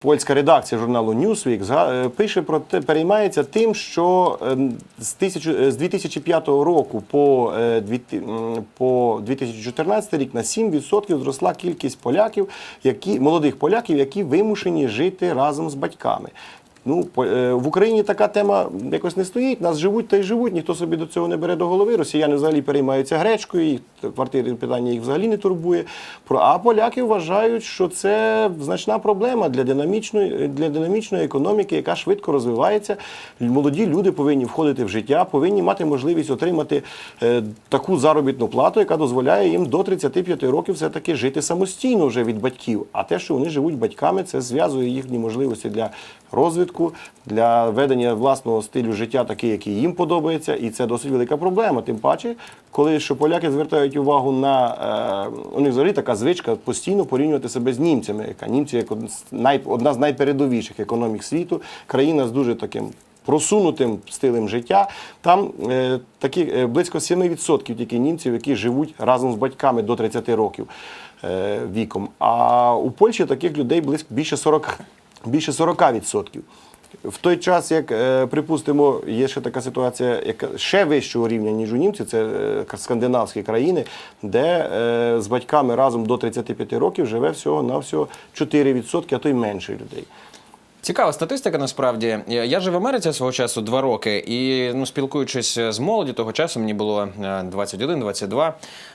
Польська редакція журналу Newsweek е, пише про те, переймається тим, що е, з, тисячу, е, з 2005 року по, по 2014 рік на 7% зросла кількість поляків, які молодих поляків, які вимушені жити разом з батьками. Ну, е, в Україні така тема якось не стоїть. Нас живуть та й живуть, ніхто собі до цього не бере до голови. Росіяни взагалі переймаються гречкою, їх квартири питання їх взагалі не турбує. А поляки вважають, що це значна проблема для динамічної, для динамічної економіки, яка швидко розвивається. Молоді люди повинні входити в життя, повинні мати можливість отримати е, таку заробітну плату, яка дозволяє їм до 35 років все-таки жити самостійно вже від батьків. А те, що вони живуть батьками, це зв'язує їхні можливості для розвитку, для ведення власного стилю життя, такий, який їм подобається, і це досить велика проблема. Тим паче, коли що поляки звертають увагу на е, у них взагалі така звичка постійно порівнювати себе з німцями, яка німці як одна з найпередовіших економік світу, країна з дуже таким. Просунутим стилем життя там е, такі е, близько 7% тільки німців, які живуть разом з батьками до 30 років е, віком. А у Польщі таких людей близько більше 40, більше 40%. В той час, як е, припустимо, є ще така ситуація, яка ще вищого рівня, ніж у німців, це е, скандинавські країни, де е, з батьками разом до 35 років живе всього на всього 4%, а то й менше людей. Цікава статистика насправді. Я жив в Америці свого часу два роки, і ну, спілкуючись з молоді того часу, мені було е, 21-22.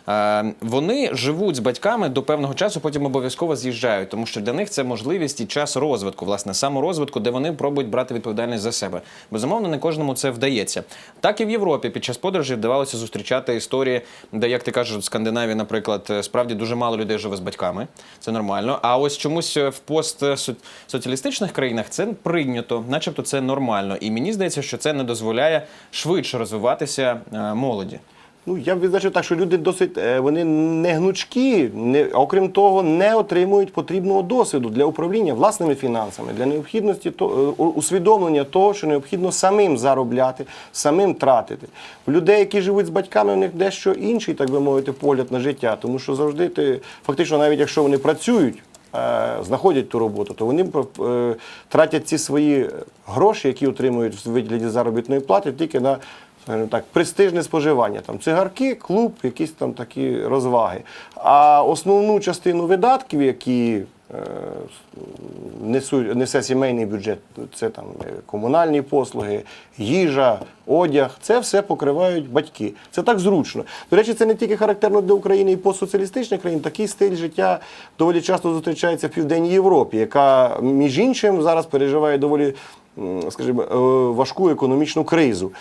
е, Вони живуть з батьками до певного часу, потім обов'язково з'їжджають, тому що для них це можливість і час розвитку, власне, саморозвитку, де вони пробують брати відповідальність за себе. Безумовно, не кожному це вдається. Так і в Європі під час подорожі вдавалося зустрічати історії, де, як ти кажеш, в Скандинавії, наприклад, е, справді дуже мало людей живе з батьками. Це нормально. А ось чомусь е, в постсоціалістичних країнах це прийнято, начебто це нормально. І мені здається, що це не дозволяє швидше розвиватися е, молоді. Ну, я б відзначив так, що люди досить е, вони не гнучкі, не, окрім того, не отримують потрібного досвіду для управління власними фінансами, для необхідності то, е, усвідомлення того, що необхідно самим заробляти, самим тратити. У людей, які живуть з батьками, у них дещо інший, так би мовити, погляд на життя. Тому що завжди ти, фактично, навіть якщо вони працюють, знаходять ту роботу, то вони е, тратять ці свої гроші, які отримують в вигляді заробітної плати, тільки на так, престижне споживання. Там цигарки, клуб, якісь там такі розваги. А основну частину видатків, які е, несу, несе сімейний бюджет, це там е, комунальні послуги, їжа, одяг, це все покривають батьки. Це так зручно. До речі, це не тільки характерно для України і постсоціалістичних країн, такий стиль життя доволі часто зустрічається в Південній Європі, яка, між іншим, зараз переживає доволі скажімо, е, важку економічну кризу.